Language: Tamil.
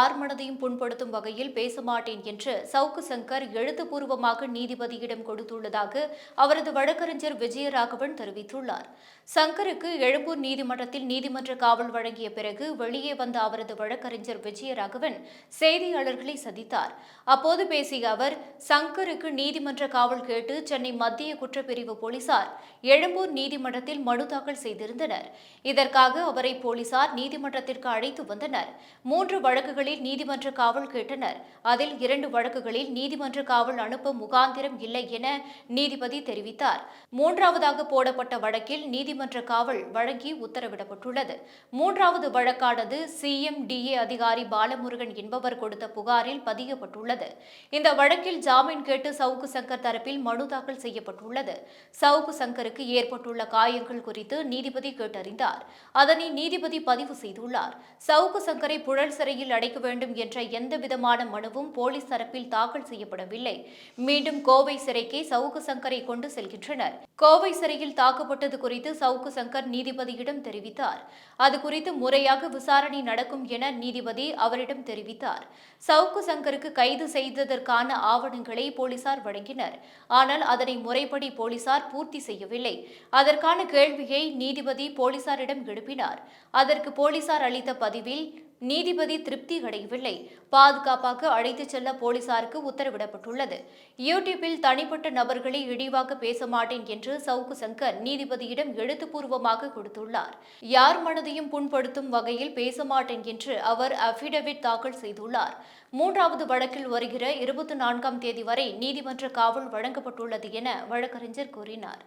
யார் மனதையும் புண்படுத்தும் வகையில் பேச மாட்டேன் என்று சவுக்கு சங்கர் எழுத்துப்பூர்வமாக நீதிபதியிடம் கொடுத்துள்ளதாக அவரது வழக்கறிஞர் விஜயராகவன் தெரிவித்துள்ளார். சங்கருக்கு எழும்பூர் நீதிமன்றத்தில் நீதிமன்ற காவல் வழங்கிய பிறகு வெளியே வந்த அவரது வழக்கறிஞர் விஜயராகவன் செய்தியாளர்களை சந்தித்தார். அப்போது பேசிய அவர் சங்கருக்கு நீதிமன்ற காவல் கேட்டு சென்னை மத்திய குற்றப்பிரிவு போலீசார் எழும்பூர் நீதிமன்றத்தில் மனு தாக்கல் செய்திருந்தனர். இதற்காக அவரை போலீசார் நீதிமன்றத்திற்கு அழைத்து வந்தனர். மூன்று வழக்குகளில் வழக்குகளில் நீதிமன்ற காவல் கேட்டனர். அதில் இரண்டு வழக்குகளில் நீதிமன்ற காவல் அனுப்ப முகாந்திரம் இல்லை என நீதிபதி தெரிவித்தார். மூன்றாவதாக போடப்பட்ட வழக்கில் நீதிமன்ற காவல் வழங்கி உத்தரவிடப்பட்டுள்ளது. மூன்றாவது வழக்கானது சிஎம்டிஏ அதிகாரி பாலமுருகன் என்பவர் கொடுத்த புகாரில் பதியப்பட்டுள்ளது. இந்த வழக்கில் ஜாமீன் கேட்டு சவுக்கு சங்கர் தரப்பில் மனு தாக்கல் செய்யப்பட்டுள்ளது. சவுக்கு சங்கருக்கு ஏற்பட்டுள்ள காயங்கள் குறித்து நீதிபதி கேட்டறிந்தார். அதனை நீதிபதி பதிவு செய்துள்ளார். சவுக்கு சங்கரை புழல் சிறையில் அடைக்க வேண்டும் என்ற எந்தவிதமான மனுவும் போலீஸ் தரப்பில் தாக்கல் செய்யப்படவில்லை. மீண்டும் கோவை சிறைக்கே சவுக்கு சங்கரை கொண்டு செல்கின்றனர். கோவை சிறையில் தாக்கப்பட்டது குறித்து சவுக்கு சங்கர் நீதிபதியிடம் தெரிவித்தார். அது குறித்து முறையாக விசாரணை நடக்கும் என நீதிபதி அவரிடம் தெரிவித்தார். சவுக்கு சங்கருக்கு கைது செய்ததற்கான ஆவணங்களை போலீசார் வழங்கினர். ஆனால் அதனை முறைப்படி போலீசார் பூர்த்தி செய்யவில்லை. அதற்கான கேள்வியை நீதிபதி போலீசாரிடம் எழுப்பினார். அதற்கு போலீசார் அளித்த பதிவில் நீதிபதி திருப்தி அடையவில்லை. பாதுகாப்பாக அழைத்துச் செல்ல போலீசாருக்கு உத்தரவிடப்பட்டுள்ளது. யூடியூப்பில் தனிப்பட்ட நபர்களை இழிவாக பேச மாட்டேன் என்று சவுக்கு சங்கர் நீதிபதியிடம் எழுத்துப்பூர்வமாக கொடுத்துள்ளார். யார் மனதையும் புண்படுத்தும் வகையில் பேச மாட்டேன் என்று அவர் அபிடவிட் தாக்கல் செய்துள்ளார். மூன்றாவது வழக்கில் வருகிற இருபத்தி நான்காம் தேதி வரை நீதிமன்ற காவல் வழங்கப்பட்டுள்ளது என வழக்கறிஞர் கூறினார்.